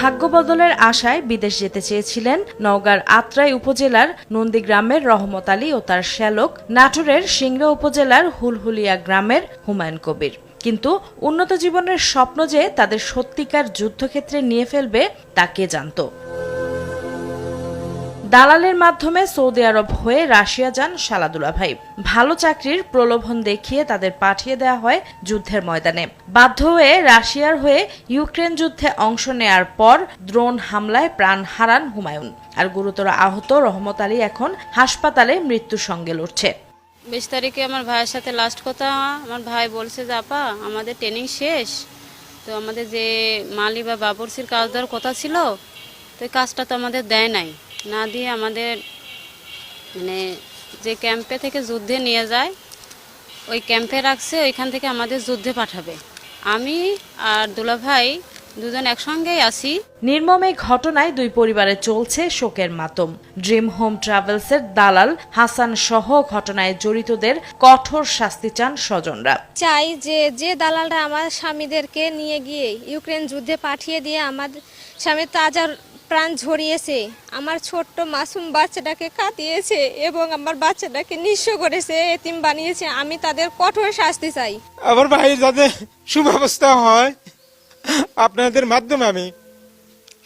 ভাগ্য বদলের আশায় বিদেশ যেতে চেয়েছিলেন নওগাঁর আত্রাই উপজেলার নন্দীগ্রামের রহমত আলী ও তার শ্যালক নাটোরের সিংড়া উপজেলার হুলহুলিয়া গ্রামের হুমায়ুন কবির। কিন্তু উন্নত জীবনের স্বপ্ন যে তাদের সত্যিকার যুদ্ধক্ষেত্রে নিয়ে ফেলবে তা কে জানত? দালালের মাধ্যমে সৌদি আরব হয়ে রাশিয়া যান সালাদুলা ভাই ভালো চাকরির প্রলোভন দেখিয়ে তাদের পাঠিয়ে দেওয়া হয় যুদ্ধের ময়দানে। বাধ্য হয়ে রাশিয়ার হয়ে ইউক্রেন যুদ্ধে অংশ নেয়ার পর দ্রোণ হামলায় প্রাণ হারান হুমায়ুন। আর গুরুতর আহত রহমত আলী এখন হাসপাতালে মৃত্যুর সঙ্গে লড়ছে। বিশ তারিখে আমার ভাইয়ের সাথে লাস্ট কথা। আমার ভাই বলছে, যে আপা, আমাদের ট্রেনিং শেষ। তো আমাদের যে মালি বা বাবরসির কাজ দেওয়ার কথা ছিল, তো কাজটা তো আমাদের দেয় নাই। না দিয়ে আমাদের মানে যে ক্যাম্পে থেকে যুদ্ধে নিয়ে যায় ওই ক্যাম্পে রাখছে ওইখান থেকে আমাদের যুদ্ধে পাঠাবে। আমি আর দুলা ভাই দুজন একসঙ্গেই আছি। নির্মম এই ঘটনায় দুই পরিবারে চলছে শোকের মাতম। ড্রিম হোম ট্রাভেলসের দালাল হাসান সহ ঘটনায় জড়িতদের কঠোর শাস্তি চান স্বজনরা। চাই যে যে দালালরা আমার স্বামীদেরকে নিয়ে গিয়ে ইউক্রেন যুদ্ধে পাঠিয়ে দিয়ে আমার স্বামী তাজার প্রাণ ঝরিয়েছে। আমার ছোট্ট মাসুম বাচ্চাটাকে কাঁদিয়েছে এবং আমার বাচ্চাটাকে নিঃস্ব করেছে, এতিম বানিয়েছে। আমি তাদের কঠোর শাস্তি চাই। আমার ভাই যাতে সুব্যবস্থা হয়, আপনাদের মাধ্যমে আমি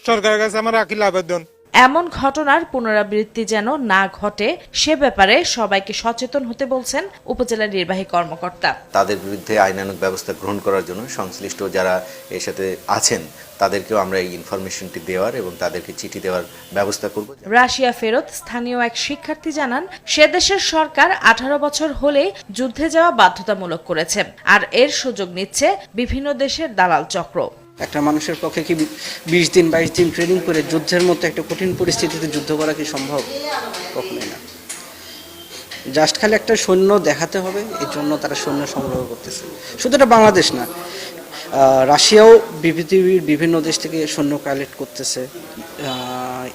সরকারের কাছে আমার আকিল আবেদন। এমন ঘটনার পুনরাবৃত্তি যেন না ঘটে সে ব্যাপারে সবাইকে সচেতন হতে বলছেন উপজেলা নির্বাহী কর্মকর্তা। তাদের বিরুদ্ধে আইনানুক ব্যবস্থা গ্রহণ করার জন্য সংশ্লিষ্ট যারা এর সাথে আছেন তাদেরকেও আমরা এই ইনফরমেশনটি দেওয়ার এবং তাদেরকে চিঠি দেওয়ার ব্যবস্থা করব। রাশিয়া ফেরত স্থানীয় এক শিক্ষার্থী জানান সে দেশের সরকার আঠারো বছর হলেই যুদ্ধে যাওয়া বাধ্যতামূলক করেছে আর এর সুযোগ নিচ্ছে বিভিন্ন দেশের দালাল চক্র। একটা মানুষের পক্ষে কি বিশ দিন, বাইশ দিন ট্রেনিং করে যুদ্ধের মতো একটা কঠিন পরিস্থিতিতে যুদ্ধ করা কি সম্ভব? কখনোই না। জাস্ট খালি একটা সৈন্য দেখাতে হবে, এর জন্য তারা সৈন্য সংগ্রহ করতেছে। শুধু এটা বাংলাদেশ না রাশিয়াও পৃথিবীর বিভিন্ন দেশ থেকে সৈন্য কালেক্ট করতেছে।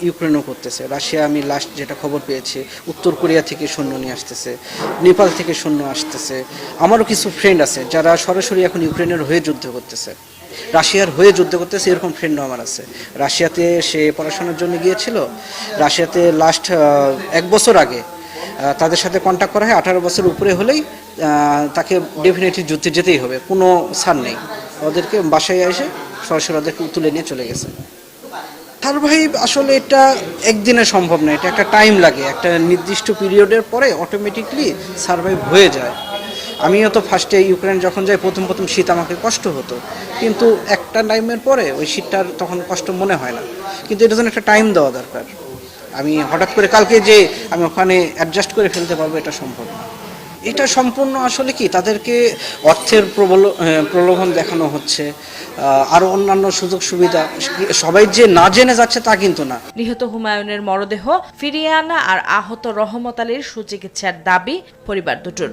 ইউক্রেনও করতেছে, রাশিয়া, আমি লাস্ট যেটা খবর পেয়েছি, উত্তর কোরিয়া থেকে সৈন্য নিয়ে আসতেছে, নেপাল থেকে সৈন্য আসতেছে, আমারও কিছু ফ্রেন্ড আছে যারা সরাসরি এখন ইউক্রেনের হয়ে যুদ্ধ করতেছে। রাশিয়ার হয়ে যুদ্ধ করতেছে, এরকম ফ্রেন্ডও আমার আছে। রাশিয়াতে সে পড়াশোনার জন্য গিয়েছিল, রাশিয়াতে লাস্ট এক বছর আগে তাদের সাথে কন্ট্যাক্ট করা হয়, আঠারো বছর উপরে হলেই তাকে ডেফিনেটলি যুদ্ধে যেতেই হবে, কোনো ছাড় নেই। ওদেরকে বাসায় এসে সরাসরি ওদেরকে তুলে নিয়ে চলে গেছে। সার্ভাইভ আসলে এটা একদিনে সম্ভব না, এটা একটা টাইম লাগে, একটা নির্দিষ্ট পিরিয়ডের পরে অটোমেটিকলি সার্ভাইভ হয়ে যায়। আমিও তো ফার্স্টে ইউক্রেন যখন যাই, প্রথম প্রথম শীত আমাকে কষ্ট হতো, কিন্তু একটা টাইমের পরে ওই শীতটার তখন কষ্ট মনে হয় না। কিন্তু এটার জন্য একটা টাইম দেওয়া দরকার। আমি হঠাৎ করে কালকে যে আমি ওখানে অ্যাডজাস্ট করে ফেলতে পারব, এটা সম্ভব না। এটা সম্পূর্ণ আসলে কি? তাদেরকে অর্থের প্রবল প্রলোভন দেখানো হচ্ছে আরও অন্যান্য সুযোগ সুবিধা, সবাই যে না জেনে যাচ্ছে তা কিন্তু না। নিহত হুমায়ুনের মরদেহ ফিরিয়ে আনা আর আহত রহমত আলীর সুচিকিৎসার দাবি পরিবার দুটোর।